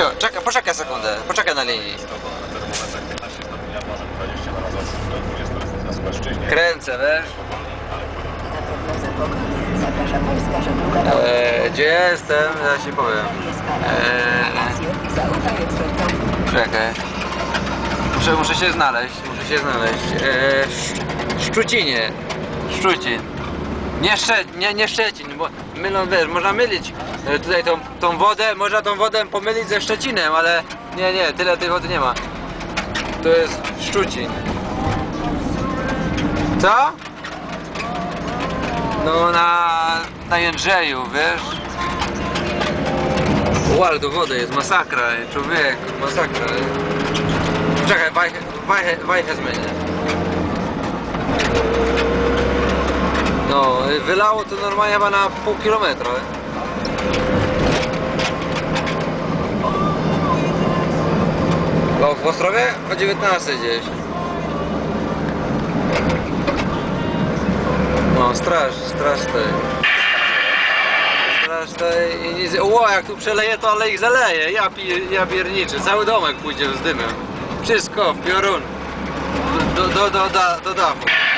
Cicho, czekaj, poczekaj sekundę, poczekaj na linii. Na termometrach 15 stopni nad morzem, 20 na Mazowszu, do 20 na Suwalszczyźnie. Kręcę, wiesz? Eee, gdzie jestem? Ja ci powiem. Eee, czekaj. Muszę, muszę się znaleźć, muszę się znaleźć. Eee, Sz- Szczucinie. Szczucin. Nie, Szcze, nie, nie Szczecin, bo mylą, wiesz, można mylić e, tutaj tą, tą wodę, można tą wodę pomylić ze Szczecinem, ale nie, nie, tyle tej wody nie ma. To jest Szczucin. Co? No na, na Jędrzeju, wiesz? O, ale to woda jest masakra, człowiek, masakra. Czekaj, wajchę, wajchę, wajchę zmienię. No, wylało to normalnie chyba na pół kilometra. O, w Ostrowie? O 19 gdzieś. No, straż, straż tej. Straż tej i nic. Jak tu przeleje, to ale ich zaleje. Ja, pi, ja pierniczę. Cały domek pójdzie z dymem. Wszystko w piorun. Do, do, do, do, do dachu.